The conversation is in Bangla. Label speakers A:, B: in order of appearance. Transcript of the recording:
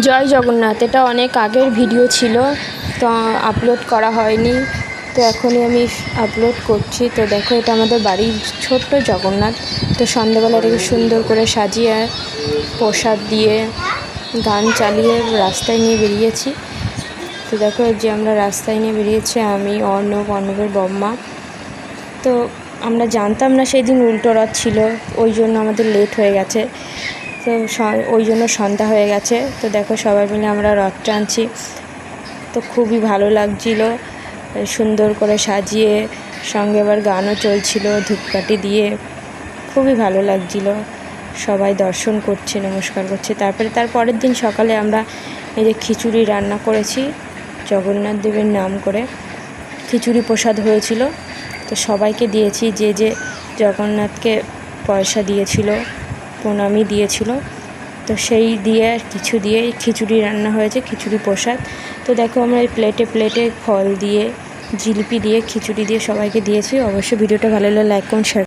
A: জয় জগন্নাথ, এটা অনেক আগের ভিডিও ছিল, তো আপলোড করা হয়নি। তো এখনই আমি আপলোড করছি। তো দেখো, এটা আমাদের বাড়ির ছোট্ট জগন্নাথ। তো সন্ধ্যেবেলা এটাকে সুন্দর করে সাজিয়ে, প্রসাদ দিয়ে, গান চালিয়ে রাস্তায় নিয়ে বেরিয়েছি। তো দেখো যে আমরা রাস্তায় নিয়ে বেরিয়েছি, আমি, অর্ণব, অর্ণবের বম্মা। তো আমরা জানতাম না সেই দিন উল্টো রথ ছিল, ওই জন্য আমাদের লেট হয়ে গেছে। তো ওই জন্য সন্ধ্যা হয়ে গেছে। তো দেখো সবাই মিলে আমরা রথ টানছি। তো খুবই ভালো লাগছিল। সুন্দর করে সাজিয়ে সঙ্গে আবার গানও চলছিল ধূপকাঠি দিয়ে। খুবই ভালো লাগছিল। সবাই দর্শন করছে, নমস্কার করছে। তারপরে তার পরের দিন সকালে আমরা এই যে খিচুড়ি রান্না করেছি, জগন্নাথ দেবের নাম করে। খিচুড়ি প্রসাদ হয়েছিল। তো সবাইকে দিয়েছি যে যে জগন্নাথকে পয়সা দিয়েছিল। প্রণামী দিয়েছিল। তো সেই দিয়ে কিছু দিয়ে খিচুড়ি রান্না হয়েছে, খিচুড়ি প্রসাদ। তো দেখো আমরা এই প্লেটে প্লেটে ফল দিয়ে, জিলিপি দিয়ে, খিচুড়ি দিয়ে সবাইকে দিয়েছি। অবশ্যই ভিডিওটা ভালো লাগলে লাইক করুন শেয়ার